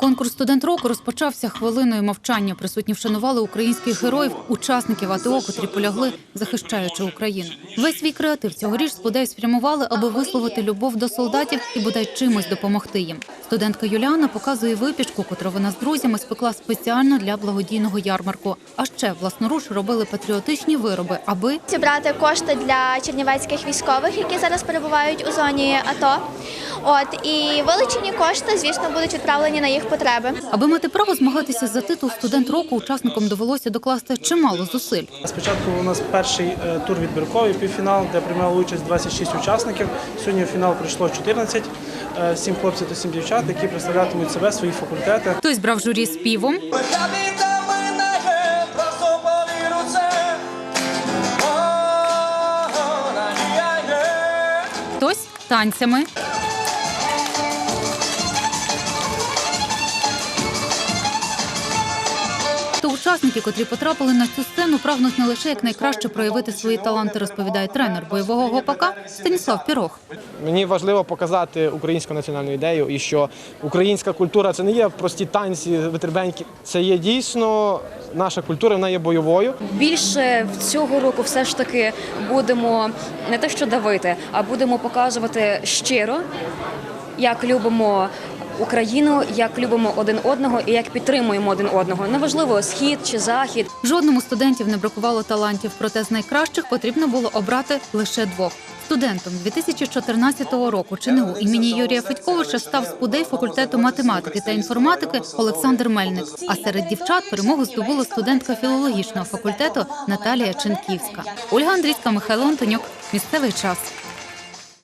Конкурс студент року розпочався хвилиною мовчання. Присутні вшанували українських героїв, учасників АТО, котрі полягли, захищаючи Україну. Весь свій креатив цьогоріч сподей спрямували, аби висловити любов до солдатів і бодай чимось допомогти їм. Студентка Юліана показує випічку, котру вона з друзями спекла спеціально для благодійного ярмарку. А ще власноруч робили патріотичні вироби, аби зібрати кошти для чернівецьких військових, які зараз перебувають у зоні АТО. От і вилучені кошти, звісно, будуть відправлені на їх потреби. аби мати право змагатися за титул студент року, учасникам довелося докласти чимало зусиль. Спочатку у нас перший е, тур відбірковий півфінал, де приймали участь 26 учасників. Сьогодні в фінал прийшло 14, 7 хлопців та 7 дівчат, які представлятимуть себе, свої факультети. Хтось брав журі співом, Жабіка минає, учасники, котрі потрапили на цю сцену, прагнуть не лише як найкраще проявити свої таланти, розповідає тренер бойового гопака Станіслав Пірог. Мені важливо показати українську національну ідею і що українська культура це не є прості танці, витребеньки. Це є дійсно наша культура, вона є бойовою. Більше в цього року все ж таки будемо не те, що давити, а будемо показувати щиро, як любимо Україну, як любимо один одного і як підтримуємо один одного. Неважливо схід чи захід. Жодному студентів не бракувало талантів, проте з найкращих потрібно було обрати лише двох. Студентом 2014 року ЧНУ імені Юрія Федьковича став спудей факультету математики та інформатики Олександр Мельник. А серед дівчат перемогу здобула студентка філологічного факультету Наталія Ченківська. Ольга Андрійська, Михайло Антонюк. Місцевий час.